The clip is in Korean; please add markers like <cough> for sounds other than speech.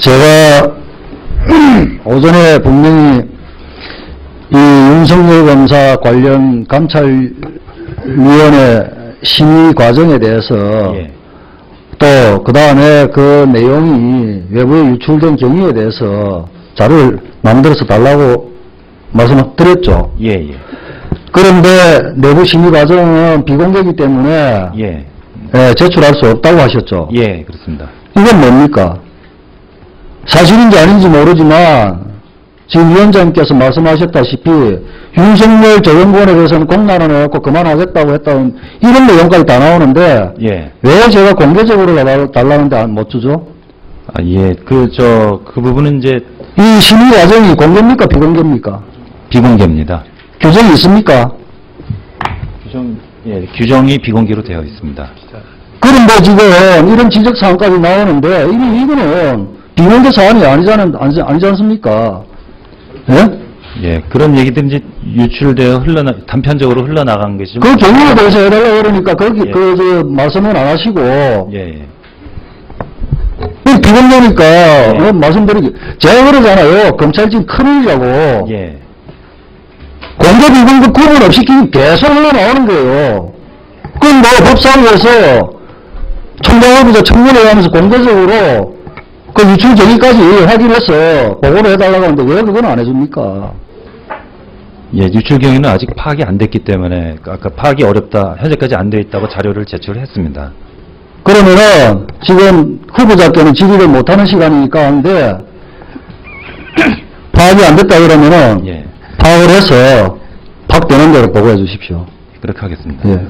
제가 <clears throat> 오전에 분명히 이 윤석열 검사 관련 감찰위원회 심의 과정에 대해서 예. 또그 다음에 그 내용이 외부에 유출된 경위에 대해서 자료를 만들어서 달라고 말씀을 드렸죠. 예, 예. 그런데 내부 심의 과정은 비공개이기 때문에 예. 예, 제출할 수 없다고 하셨죠. 예, 그렇습니다. 이건 뭡니까? 사실인지 아닌지 모르지만 지금 위원장님께서 말씀하셨다시피 윤석열 저연구원에 대해서는 공란을 해갖고 그만하겠다고 했다는 이런 내용까지 다 나오는데 예. 왜 제가 공개적으로 달라- 달라는데 안- 못 주죠? 아, 예. 그, 저, 그 부분은 이제 이 심의 과정이 공개입니까 비공개입니까? 비공개입니다. 규정이 있습니까? 규정, 예, 규정이 비공개로 되어 있습니다. 그런데 지금 이런 지적 사항까지 나오는데 이미 이거는 비공개 사안이 아니잖아, 아니지, 아니지 않습니까? 예? 예, 그런 얘기들이 이제 유출되어 흘러나, 단편적으로 흘러나간 것이 좀. 그 경우에 대해서 해달라고 그러니까 거기 예. 그 저 말씀은 안 하시고 예, 예. 이 비공개니까 예. 어, 말씀드리기 제가 그러잖아요 검찰 지금 큰일이라고 예. 공개 비공개 구분 없이 계속 흘러나오는 거예요 그럼 뭐 법사위에서 총장하고서 청문회 하면서 공개적으로 그 유출 정의까지 확인해서 보고를 해달라고 하는데 왜 그건 안 해줍니까 예, 유출 경위는 아직 파악이 안 됐기 때문에 아까 파악이 어렵다. 현재까지 안 돼 있다고 자료를 제출했습니다. 그러면은 지금 후보자께는 질의를 못하는 시간이니까 하는데 <clears throat> 파악이 안 됐다 그러면은 예. 파악을 해서 파악되는 대로 보고해 주십시오. 그렇게 하겠습니다. 예.